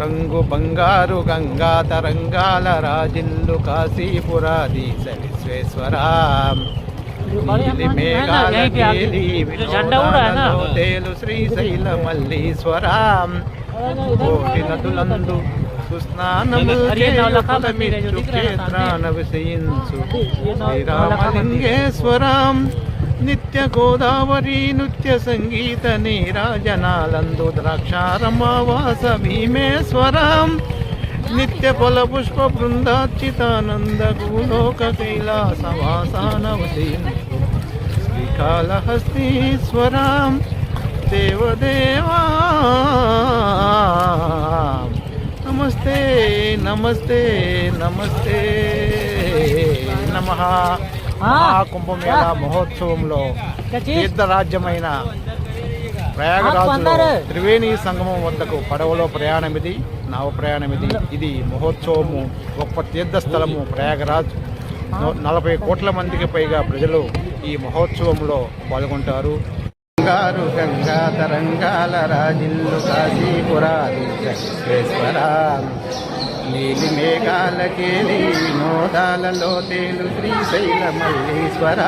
రంగు బంగారు గంగా తరంగాల రాజిల్లు కాశీపురాధీశ విశ్వేశ్వర తేలు శ్రీశైల మల్లీశ్వర. కోటి నదులందు సుస్నానము చేయు క్షేత్రాన విషయించు శ్రీరామలింగేశ్వరం. నిత్య గోదావరి నృత్య సంగీత నీరాజనాలందు ద్రాక్షారమావాస భీమేశ్వరం నిత్య ఫల పుష్ప బృందార్చితానంద భూలోక కైలాసవాసానవసీంచు శ్రీకాళహస్తీశ్వరం దేవదేవా నమస్తే నమస్తే నమస్తే నమ మహాకుంభమేళ మహోత్సవంలో తీర్థరాజ్యమైన ప్రయాగరాజులో త్రివేణి సంగమం వద్దకు పడవలో ప్రయాణం ఇది నావ ప్రయాణం ఇది ఇది మహోత్సవము. గొప్ప తీర్థస్థలము ప్రయాగరాజ్. నో- నలభై కోట్ల మందికి పైగా ప్రజలు ఈ మహోత్సవంలో పాల్గొంటారు. బంగారు గంగా తరంగాల రాజిల్లు కాశీపురాధీశ్వర నీలి మేఘాల కేలి వినోదాలలో తేలు శ్రీశైల మల్లీశ్వర.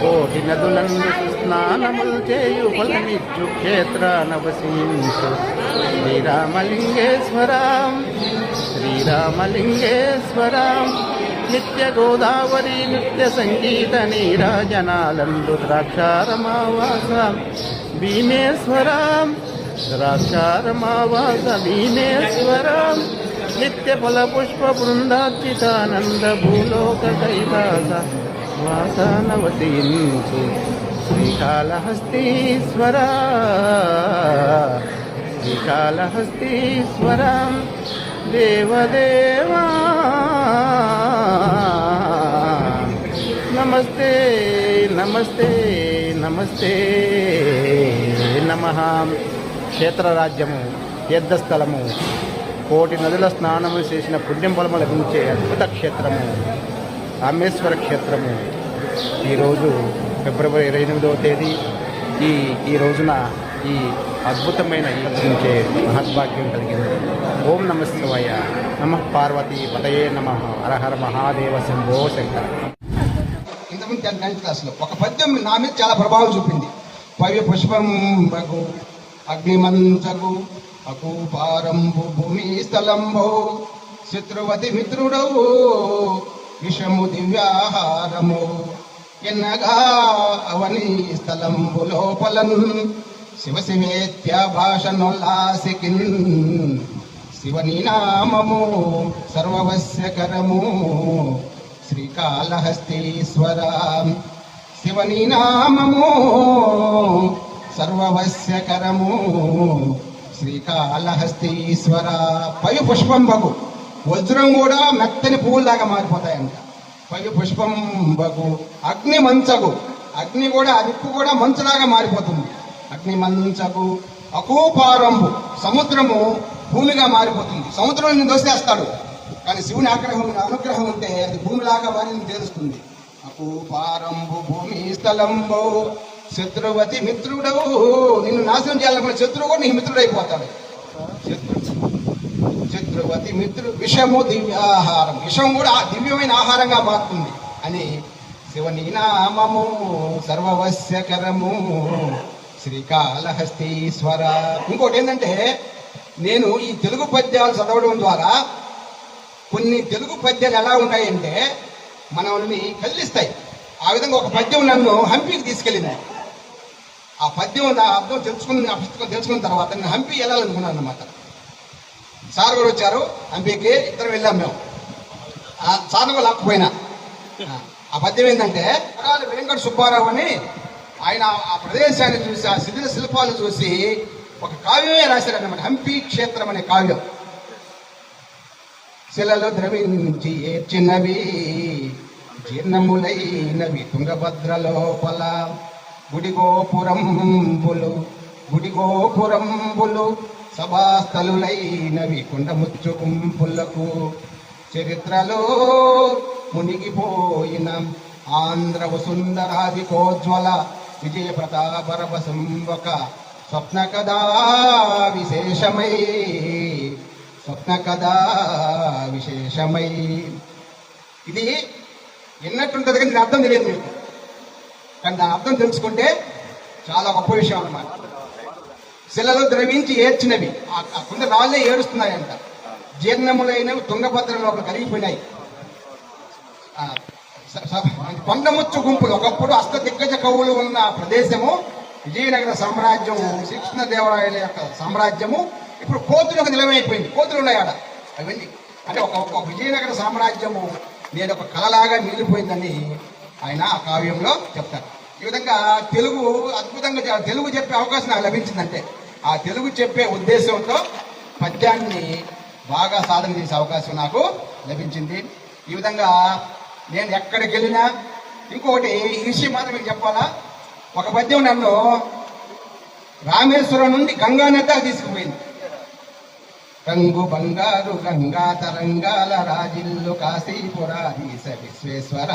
కోటి నదులందు స్నానములు చేయు ఫలమిచ్చు క్షేత్ర నవసించు శ్రీరామలింగేశ్వరం శ్రీరామలింగేశ్వర. నిత్య గోదావరి నిత్య సంగీత నీరాజనాలందు ద్రాక్షారమావాస. భీమేశ్వరం ద్రాక్షారమావాస భీమేశ్వర నిత్య ఫల పుష్ప బృందార్చితానంద భూలోక కైలాస వాసనవతీంచు శ్రీకాళహస్తీశ్వర క్షేత్రరాజ్యము తీర్థస్థలము కోటి నదుల స్నానము చేసిన పుణ్యం బలము లభించే అద్భుత క్షేత్రము రామేశ్వర క్షేత్రము. ఈరోజు ఫిబ్రవరి ఇరవై ఎనిమిదవ తేదీ. ఈ ఈ రోజున ఈ అద్భుతమైన ఈ మహద్భాగ్యం కలిగింది. ఓం నమ శివాయ నమ పార్వతీ పతయే నమ హరహర మహాదేవ శంభో శంకర. ఇంతకుముందు టెన్త్ క్లాస్లో ఒక పద్యం నా మీద చాలా ప్రభావం చూపింది. పవి పుష్పం అగ్నిమంతకు అకూపారంభు భూమి స్థలంబో శత్రువతి మిత్రుడవు విషము దివ్యాహారము. ఎన్నగా అవని స్థలంబు లోపలన్ శివశివేత్య శివేత్య భాషనోల్లాసికిన్ శివని నామము సర్వవస్యకరము శ్రీకాళహస్తీశ్వర. శివని సర్వవశ్యకరము శ్రీకాళహస్తీశ్వర. పై పుష్పం బగు. వజ్రం కూడా మెత్తని పువ్వులాగా మారిపోతాయంట. పై పుష్పం బగు. అగ్ని మంచగు. అగ్ని కూడా నిప్పు కూడా మంచులాగా మారిపోతుంది. అగ్ని మంచగు. అకోపారంభు. సముద్రము భూమిగా మారిపోతుంది. సముద్రం నుంచి దోసేస్తాడు. కానీ శివుని ఆగ్రహం అనుగ్రహం ఉంటే అది భూమిలాగా వారిని తెలుస్తుంది అకోపారంభు భూమి స్థలంబో. శత్రువతి మిత్రుడవు. నిన్ను నాశనం చేయాలనుకున్న శత్రువు కూడా నీకు మిత్రుడైపోతాడు. శత్రు శత్రువతి మిత్రుడు విషము దివ్య ఆహారం. విషం కూడా దివ్యమైన ఆహారంగా మారుతుంది. అని శివని నామము సర్వవశ్యకరము శ్రీకాళహస్తీశ్వర ఇంకోటి ఏంటంటే నేను ఈ తెలుగు పద్యాలు చదవడం ద్వారా కొన్ని తెలుగు పద్యాలు ఎలా ఉంటాయంటే మనల్ని కదిలిస్తాయి. ఆ విధంగా ఒక పద్యం నన్ను హంపీకి తీసుకెళ్ళింది. ఆ పద్యం నా అర్థం తెలుసుకుని ఆ పుస్తకం తెలుసుకున్న తర్వాత నేను హంపి వెళ్ళాలనుకున్నాను అనమాట సార్ గారు వచ్చారు హంపీకి ఇద్దరు వెళ్ళాం మేము. ఆ సార్ కూడా లాక్కుపోయినా. ఆ, పద్యం ఏంటంటే కొడాలి వెంకట సుబ్బారావు అని ఆయన ఆ ప్రదేశాన్ని చూసి ఆ శిథిల శిల్పాలు చూసి ఒక కావ్యమే రాశారన్నమాట. హంపి క్షేత్రం అనే కావ్యం. శిలలో ద్రవించి ఏర్చినవి జీర్ణములైనవి తుంగభద్ర లోపల గుడిగోపురంబులు గుడిగోపురంబులు సభాస్థలులైనవి కొండముచ్చు గుంపులకు. చరిత్రలో మునిగిపోయిన ఆంధ్ర సుందరాధికోజ్వల విజయ ప్రతాపరవసం స్వప్న కదా విశేషమై స్వప్న కదా విశేషమై. ఇది ఎన్నట్టుంటది కానీ అర్థం తెలియదు మీకు. కానీ దాని అర్థం తెలుసుకుంటే చాలా గొప్ప విషయం అన్నమాట. శిలలో ద్రవించి ఏడ్చినవి. ఆ- కుండ రాళ్ళే ఏడుస్తున్నాయంట. జీర్ణములైనవి తుంగభద్ర లోపల కరిగిపోయినాయి. ఆ, స- కొండముచ్చు గుంపులు. ఒకప్పుడు అష్ట దిగ్గజ కవులు ఉన్న ప్రదేశము విజయనగర సామ్రాజ్యం శ్రీకృష్ణదేవరాయల యొక్క సామ్రాజ్యము. ఇప్పుడు కోతులకు నిలవైపోయింది. కోతులు ఉన్నాయి ఆడ. అవన్నీ. అంటే ఒక ఒక విజయనగర సామ్రాజ్యము నేను ఒక కళలాగా మిగిలిపోయిందని ఆయన ఆ కావ్యంలో చెప్తారు. ఈ విధంగా తెలుగు అద్భుతంగా తెలుగు చెప్పే అవకాశం నాకు లభించిందంటే ఆ తెలుగు చెప్పే ఉద్దేశంతో పద్యాన్ని బాగా సాధన చేసే అవకాశం నాకు లభించింది. ఈ విధంగా నేను ఎక్కడికి వెళ్ళినా ఇంకొకటి ఈ విషయం మాత్రం మీకు చెప్పాలా? ఒక పద్యం నన్ను రామేశ్వరం నుండి గంగా నది తీసుకుపోయింది. రంగు బంగారు గంగా తరంగాల రాజిల్లు కాశీపురాధీశ విశ్వేశ్వర.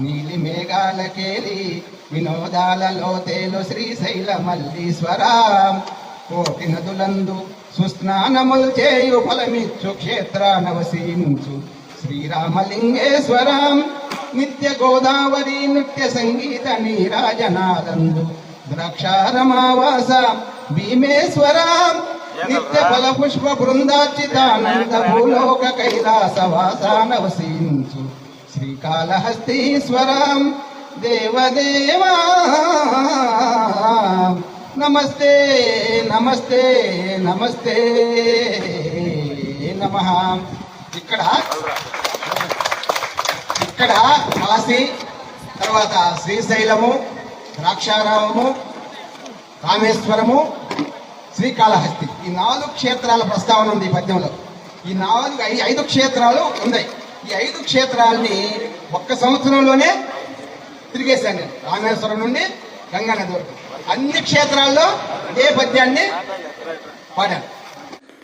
నీలి మేఘాలకేలి వినోదాలలో తేలు శ్రీశైల మల్లీశ్వర. కోటి నదులందు సుస్నానములు చేయు ఫలమిచ్చు క్షేత్రానవసీంచు శ్రీరామలింగేశ్వరం. నిత్య గోదావరి నృత్య సంగీత నీరాజనాలందు ద్రాక్షారమావాస భీమేశ్వరం. నిత్య ఫల పుష్ప బృందాచితానంద భూలోక కైలాస వాసానవసీంచు శ్రీకాళహస్తీశ్వరం. దేవదేవా నమస్తే నమస్తే నమస్తే నమ. ఇక్కడ ఇక్కడ కాశీ తర్వాత శ్రీశైలము ద్రాక్షారామము రామేశ్వరము శ్రీకాళహస్తి. ఈ నాలుగు క్షేత్రాల ప్రస్తావన ఉంది ఈ పద్యంలో. ఈ నాలుగు ఐ- ఐదు క్షేత్రాలు ఉన్నాయి. ఈ ఐదు క్షేత్రాలని ఒక్క సంవత్సరంలోనే తిరిగేశాను నేను. రామేశ్వరం నుండి గంగా నది వరకు. అన్ని క్షేత్రాల్లో ఏ పద్యాన్ని పాడాను.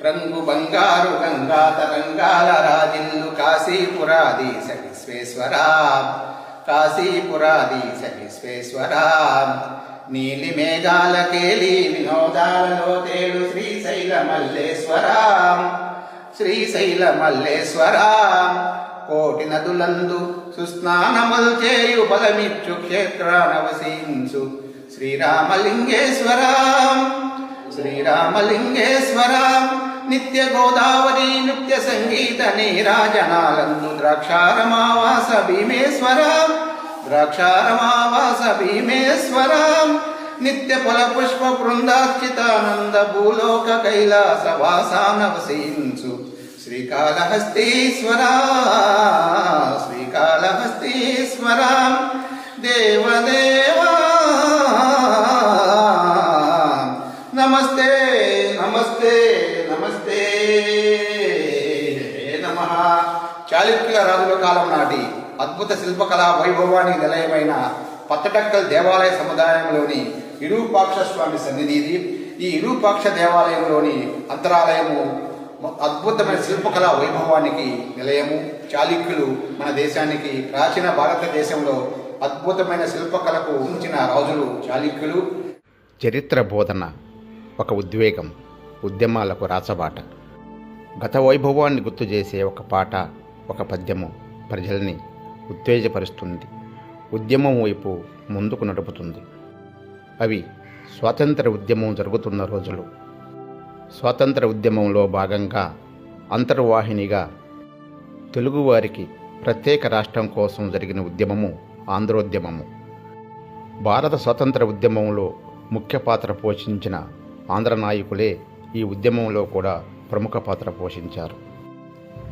రంగు బంగారు గంగా తరంగాల రాజిల్లు కాశీపురాది సవిశ్వేశ్వరా కాశీపురాది సవిశ్వేశ్వరా నీలి మేఘాల కేలి వినోదాలలో తేడు శ్రీశైల మల్లేశ్వరా. శ్రీశైల మల్లేశ్వరా. కోటి నదులందు సుస్నానముల్ చేయు బలమిచ్చు క్షేత్రానవసించు. శ్రీరామలింగేశ్వర శ్రీరామలింగేశ్వర నిత్య గోదావరి నృత్య సంగీత నీరాజనాలందు ద్రాక్షారమావాస భీమేశ్వర ద్రాక్షారమావాస భీమేశ్వర నిత్య ఫల పుష్ప బృందార్చితానంద భూలోక కైలాస వాసానవసించు. శ్రీకాళహస్తీశ్వరా శ్రీకాళహస్తీశ్వరా దేవదేవా నమస్తే నమస్తే నమస్తే నమ చాళుక్యుల రాజుల కాలం నాటి అద్భుత శిల్పకళా వైభవానికి నిలయమైన పచ్చటక్కల్ దేవాలయ సముదాయంలోని ఇరూపాక్ష స్వామి సన్నిధి ఇది ఈ ఇరూపాక్ష దేవాలయంలోని అంతరాలయము అద్భుతమైన శిల్పకళ వైభవానికి నిలయము. చాళుక్యులు మన దేశానికి ప్రాచీన భారతదేశంలో అద్భుతమైన శిల్పకళకు ఉంచిన రాజులు చాళుక్యులు. చరిత్ర బోధన ఒక ఉద్వేగం ఉద్యమాలకు రాచబాట. గత వైభవాన్ని గుర్తు చేసే ఒక పాట ఒక పద్యము ప్రజల్ని ఉత్తేజపరుస్తుంది. ఉద్యమం వైపు ముందుకు నడుపుతుంది. అవి స్వాతంత్ర ఉద్యమం జరుగుతున్న రోజులు. స్వాతంత్ర ఉద్యమంలో భాగంగా అంతర్వాహినిగా తెలుగువారికి ప్రత్యేక రాష్ట్రం కోసం జరిగిన ఉద్యమము ఆంధ్రోద్యమము. భారత స్వతంత్ర ఉద్యమంలో ముఖ్య పాత్ర పోషించిన ఆంధ్ర నాయకులే ఈ ఉద్యమంలో కూడా ప్రముఖ పాత్ర పోషించారు.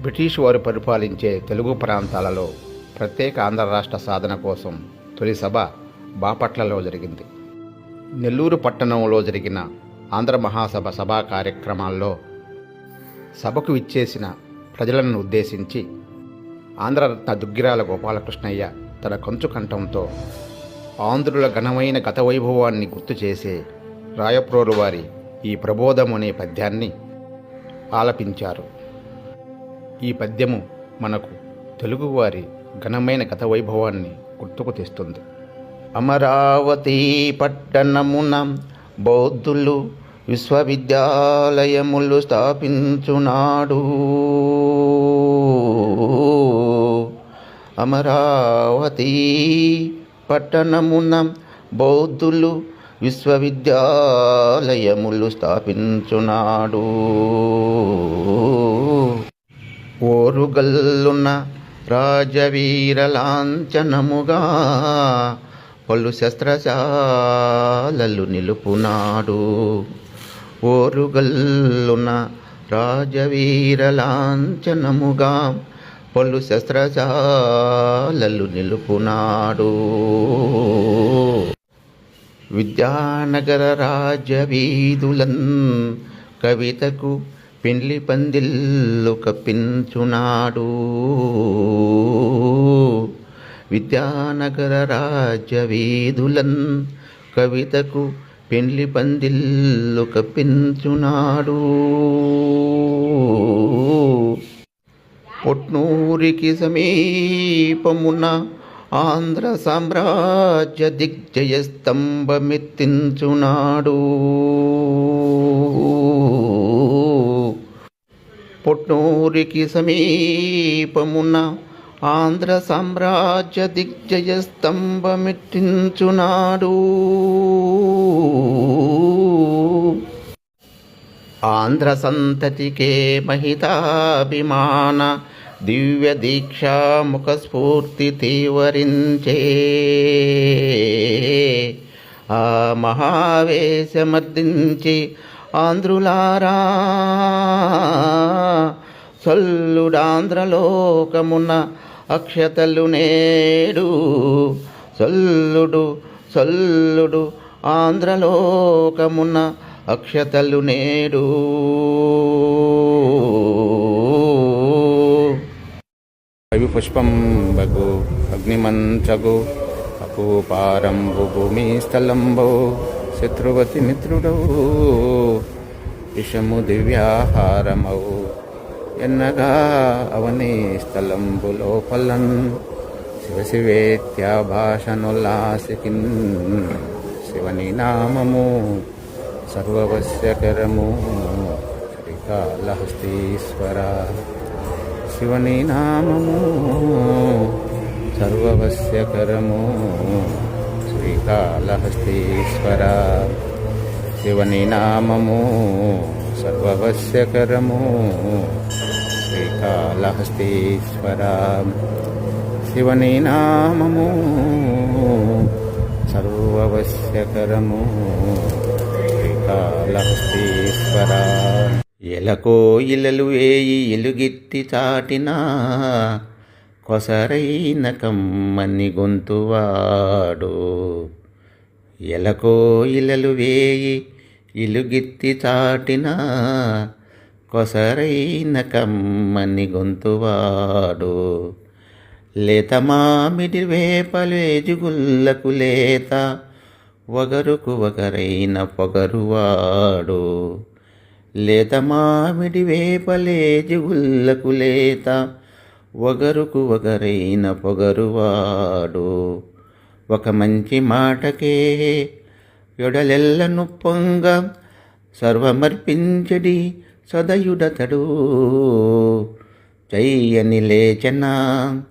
బ్రిటిష్ వారు పరిపాలించే తెలుగు ప్రాంతాలలో ప్రత్యేక ఆంధ్ర రాష్ట్ర సాధన కోసం తొలి సభ బాపట్లలో జరిగింది. నెల్లూరు పట్టణంలో జరిగిన ఆంధ్ర మహాసభ సభా కార్యక్రమాల్లో సభకు విచ్చేసిన ప్రజలను ఉద్దేశించి ఆంధ్రరత్న దుగ్గిరాల గోపాలకృష్ణయ్య తన కంచు కంఠంతో ఆంధ్రుల ఘనమైన గత వైభవాన్ని గుర్తు చేసే రాయప్రోలు వారి ఈ ప్రబోధం అనే పద్యాన్ని ఆలపించారు. ఈ పద్యము మనకు తెలుగువారి ఘనమైన గత వైభవాన్ని గుర్తుకు తెస్తుంది. అమరావతి పట్టణమున బౌద్ధులు విశ్వవిద్యాలయములు స్థాపించునాడు. అమరావతి పట్టణమున బౌద్ధులు విశ్వవిద్యాలయములు స్థాపించునాడు. ఓరుగల్లున రాజవీర లాంఛనముగా పలు శస్త్రశాలలు నిలుపునాడు. ఓరుగల్లున రాజవీర లాంఛనముగా పలు శస్త్రశాలలు నిలుపునాడు. విద్యానగర రాజవీధులన్ కవితకు పెండ్లి పందిల్లు కప్పించునాడు విద్యానగర రాజవీధులన్ కవితకు పెండ్లి పందిల్లు కప్పించునాడు పొట్నూరికి సమీపమున ఆంధ్ర సామ్రాజ్య దిగ్జయ స్తంభమెత్తించునాడు. పొట్నూరికి సమీపమున ఆంధ్ర సామ్రాజ్య దిగ్జయ స్తంభమెట్టించునాడు. ఆంధ్ర సంతతికే మహితాభిమాన దివ్య దీక్షా ముఖ స్ఫూర్తి తీవరించే. ఆ మహావేశమర్దించి ఆంధ్రులారా సల్లుడాంధ్రలోకమున అక్షతలు నేడు సొల్లుడు సొల్లుడు ఆంధ్రలోకమున అక్షతలు నేడు. కవి పుష్పం బగు అగ్నిమంచగు అపూపారంభు భూమి స్థలంబో శత్రువతి మిత్రుడు విషము దివ్యాహారమౌ. ఎన్నగా అవని స్థలంబు లోపలన్ శివ శివేత్యా శివని నామము సర్వవశ్యకరము శ్రీకాళహస్తీశ్వర. శివని నామము సర్వవశ్యకరము శ్రీకాళహస్తీశ్వర. శివని నామము సర్వవశ్యకరము కాళహస్తీశ్వర శివని నామము సర్వవశ్యకరము శ్రీకాళహస్తీశ్వర ఎలకో ఇలలు వేయి ఇలుగిత్తి చాటినా కొసరైన కమ్మని గొంతువాడు. ఎలకో ఇలలు వేయి ఇలుగిత్తి చాటినా కొసరైన కమ్మని గొంతువాడు. లేత మామిడి వేపలేజుగుల్లకు లేత వగరుకు వగరైన పొగరువాడు. లేత మామిడి వేపలేజుగుల్లకు లేత వగరుకు వగరైన పొగరువాడు. ఒక మంచి మాటకే ఎడలెల్లను పొంగ సర్వమర్పించడి సదయుడతడు. చెయ్యని లేచనా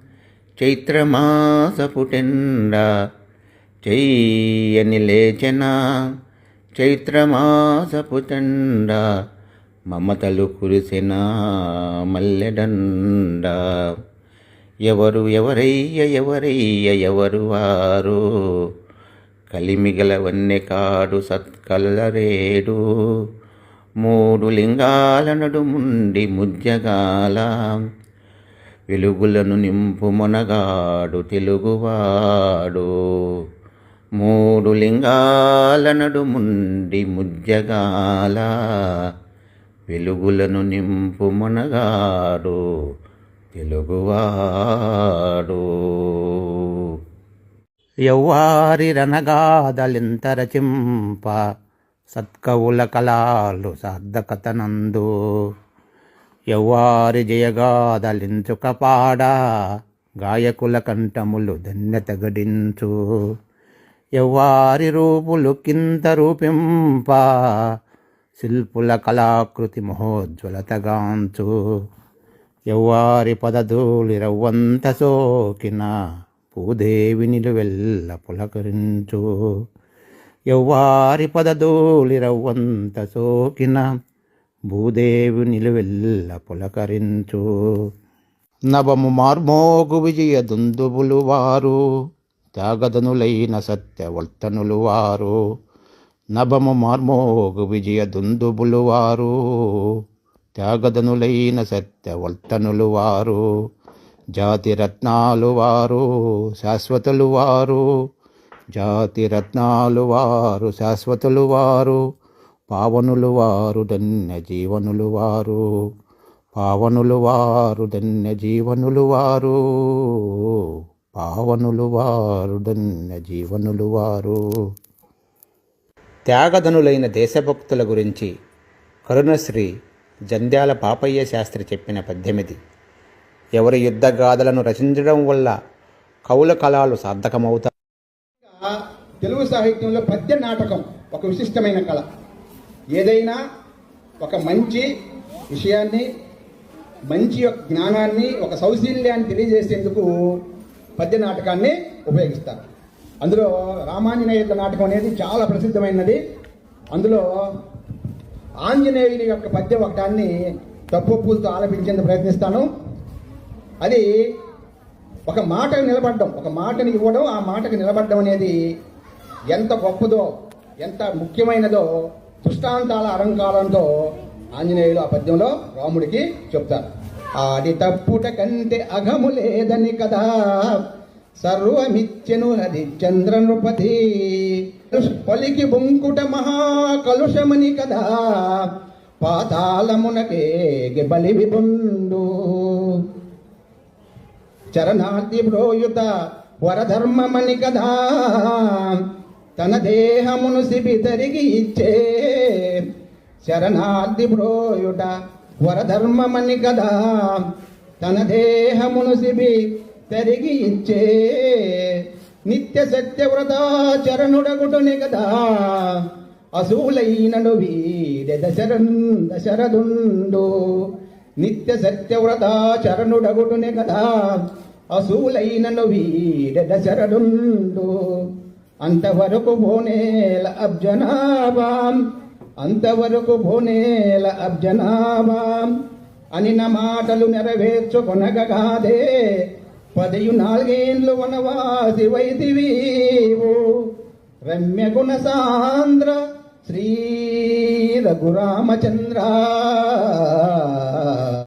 చైత్రమాసపుటెండ. చెయ్యని చైత్రమాస చైత్రమాసపుటెండ. మమతలు కురిసిన మల్లెడండ. ఎవరు ఎవరయ్య ఎవరయ్య ఎవరు వారు? కలిమిగల వన్నె కాడు సత్కలరేడు మూడు లింగాలనడు ముండి ముజ్జగాల. వెలుగులను నింపు మొనగాడు తెలుగువాడు. మూడు లింగాలనడు ముండి ముజ్జగాల. వెలుగులను నింపు మొనగాడు తెలుగువాడు. యవ్వారి రణగాదలింతరచింప సత్కవుల కళాలు సార్థకతనందు. యవ్వారి జయగాదలించుక పాడ గాయకుల కంఠములు ధన్యత గడించు ఎవ్వారి రూపులు కింత రూపింప శిల్పుల కళాకృతి మహోజ్వలతగాంచు. ఎవ్వారి పదధూళిరవ్వంత సోకిన భూదేవి నిలువెల్ల పులకరించు. ఎవ్వారి పదదోలిరవ్వంత సోకిన భూదేవి నిలువెల్ల పులకరించు. నవము మార్మోగు విజయ దుందుబులు వారు త్యాగదనులైన సత్యవర్తనులు వారు. నభము మార్మోగు విజయ దుందుబులు వారు త్యాగదనులైన సత్యవర్తనులు వారు. జాతి రత్నాలు వారు శాశ్వతులు వారు. జాతి రత్నాలు వారు శాశ్వతులు వారు పావనులు వారు ధన్య జీవనులు వారు పావనులు వారు ధన్య జీవనులు వారు పావనులు వారు ధన్య జీవనులు వారు. త్యాగధనులైన దేశభక్తుల గురించి కరుణశ్రీ జంధ్యాల పాపయ్య శాస్త్రి చెప్పిన పద్దెనిమిది ఎవరి యుద్ధగాథలను రచించడం వల్ల కవుల కళలు సార్థకమవుతాయి? తెలుగు సాహిత్యంలో పద్య నాటకం ఒక విశిష్టమైన కళ. ఏదైనా ఒక మంచి విషయాన్ని మంచి యొక్క జ్ఞానాన్ని ఒక సౌశీల్యాన్ని తెలియజేసేందుకు పద్య నాటకాన్ని ఉపయోగిస్తారు. అందులో రామాంజనేయుల నాటకం అనేది చాలా ప్రసిద్ధమైనది. అందులో ఆంజనేయుని యొక్క పద్యం ఒకటాన్ని తప్పులతో ఆలపించేందుకు ప్రయత్నిస్తాను. అది ఒక మాటకు నిలబడడం ఒక మాటని ఇవ్వడం ఆ మాటకు నిలబడడం అనేది ఎంత గొప్పదో ఎంత ముఖ్యమైనదో దృష్టాంతాల అలంకారంతో ఆంజనేయులు ఆ పద్యంలో రాముడికి చెప్తారు. ఆడి తప్పుట కంటే అఘము లేదని కదా సర్వమిచ్చెను హరిచంద్ర నృపతి. పలికి బొంకుట మహా కలుషమని కదా పాతాళమునకే బలి విపుండు చరణార్థి బ్రోయుత వరధర్మమని కదా తన దేహమును సిబి తరిగి ఇచ్చే శరణార్థి బ్రోయుట వరధర్మమని కదా. తన దేహమును సిబి తరిగి ఇచ్చే నిత్య సత్యవ్రత చరణుడగుటుని కదా. అసూలైనను వీరె దశరన్ దశరదుండు నిత్య సత్యవ్రత చరణుడగుటునే కదా. అసూలైనను వీరె దశరథుండు అంతవరకు భోనేల అబ్జనాభాం అంతవరకు భోనేల అబ్జనాభాం. అని నా మాటలు నెరవేర్చుకొనగగాదే పదయు నాలుగేండ్లు వనవాసి వైదివీవు రమ్య గుణ సాంద్ర శ్రీ రఘురామచంద్ర.